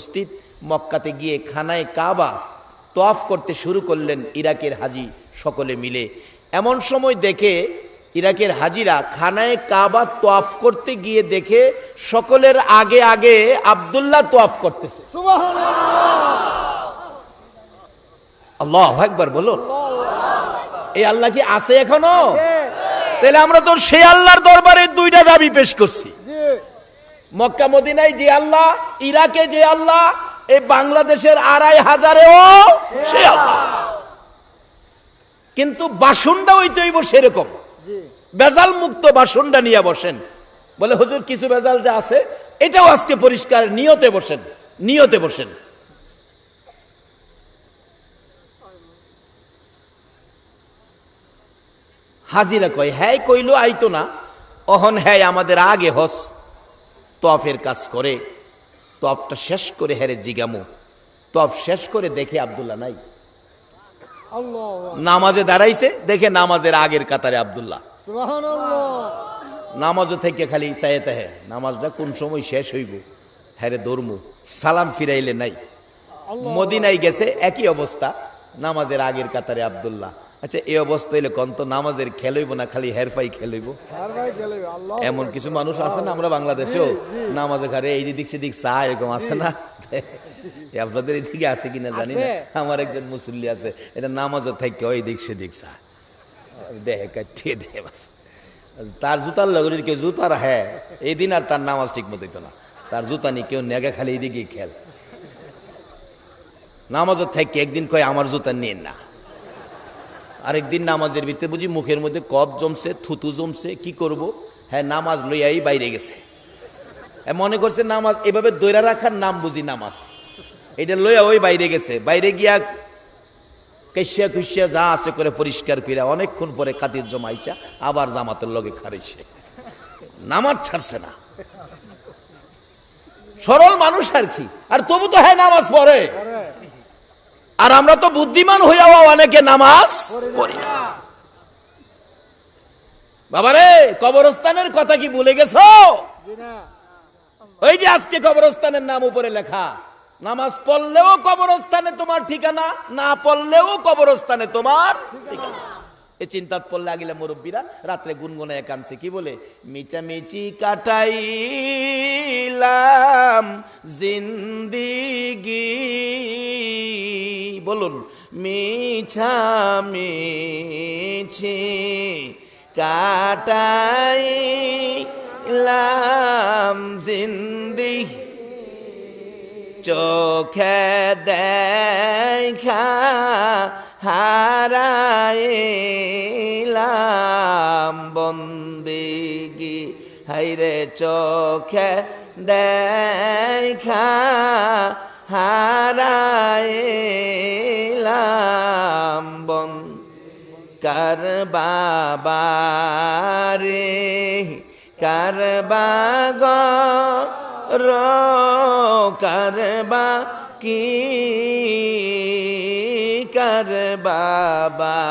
উপস্থিত মক্কাতে গিয়ে খানায় কাবা তোয়াফ করতে শুরু করলেন ইরাকের হাজি সকলে মিলে। এমন সময় দেখে ইরাকের হাজিরা খানায় কাবা তোয়াফ করতে গিয়ে দেখে সকলের আগে আগে আবদুল্লাহ তোয়াফ করতেছে। আল্লাহ একবার বলো এই আল্লাহ কি আছে এখনও? তাহলে আমরা তো সেই আল্লাহর দরবারে দুইটা দাবি পেশ করছি। মক্কা মদিনায় যে আল্লাহ ইরাকে যে আল্লাহ এই বাংলাদেশের আড়াই হাজারেও সে আল্লাহ। কিন্তু বাসনটা ওই তৈব সেরকম। বেজাল মুক্ত বাসনটা নিয়ে বসেন। বলে হুজুর কিছু বেজাল যা আছে এটাও আজকে পরিষ্কার নিয়তে বসেন নিয়তে বসেন। হাজিরা কয় হ্যাঁ কইলো আইতো না। অহন হ্যাঁ আমাদের আগে হস তফের কাজ করে। তফটা শেষ করে হেরে জিগামু। তফ শেষ করে দেখে আব্দুল্লাহ নাই। নামাজে দাঁড়াইছে দেখে নামাজের আগের কাতারে আব্দুল্লাহ। নামাজও থেকে খালি চাইতে হ্যাঁ নামাজটা কোন সময় শেষ হইব হ্যারে দৌড়মু সালাম ফিরাইলে নাই। মদিনায় গেছে একই অবস্থা নামাজের আগের কাতারে আব্দুল্লাহ। আচ্ছা এই অবস্থা হইলে কন্ত নামাজের খেলইব না খালি হেরফাই খেলইব এমন কিছু মানুষ আছে না আমরা বাংলাদেশেও নামাজে ঘরে এই দিক সেদিক চা এরকম আছে না? আপনাদের এদিকে আছে কিনা জানি না। আমার একজন মুসল্লি আছে এটা নামাজও থাকে ওই দিক সেদিক চা। দেহে কাটিয়ে দেহে বাস। তার জুতার লগে যদি কেউ জুতা রাখে এই দিন আর তার নামাজ ঠিক মতো না। তার জুতা নিয়ে কেউ নেগে খালি এইদিকে খেল। নামাজও থাকে একদিন কয় আমার জুতা নিয়ে না। আরেকদিন নামাজের ভিতরে বুঝি মুখের মধ্যে কপ জমছে, থুতু জমছে, কি করব? হ্যাঁ নামাজ লইয়াই বাইরে গেছে। মনে করছে নামাজ, এভাবে দৈরা রাখার নাম বুঝি নামাজ। এটা লইয়া ওই বাইরে গেছে। বাইরে গিয়া কেশিয়া কুশিয়া যা আছে করে পরিষ্কার কইরা অনেকক্ষণ পরে খাতির জমাইছা, আবার জামাতের লগে খারিছে নামাজ ছাড়ছে না। সরল মানুষ আর কি। আর তবু তো হ্যাঁ নামাজ পড়ে। আর আমরা তো বুদ্ধিমান হইয়াও অনেকে নামাজ পড়ি না। বাবারে, কবরস্থানের কথা কি ভুলে গেছো? ওই যে আজকে কবরস্থানের নাম উপরে লেখা, নামাজ পড়লেও কবরস্থানে তোমার ঠিকানা, না পড়লেও কবরস্থানে তোমার ঠিকানা। এ চিন্তাত পড়লে আগিলে মুরব্বীরা রাত্রে গুনগুনে একানছে কি বলে? মিচামিচি কাটাইলাম জিন্দিগি বলুন মিছামিছি কাটাইলাম জিন্দিগি চোখে দেখা হারাইলাম বন্দিগি। হাইরে চোখে দেখা হারাইলাম কার বাবারে কার বাগ কারবা কি? কার বাবা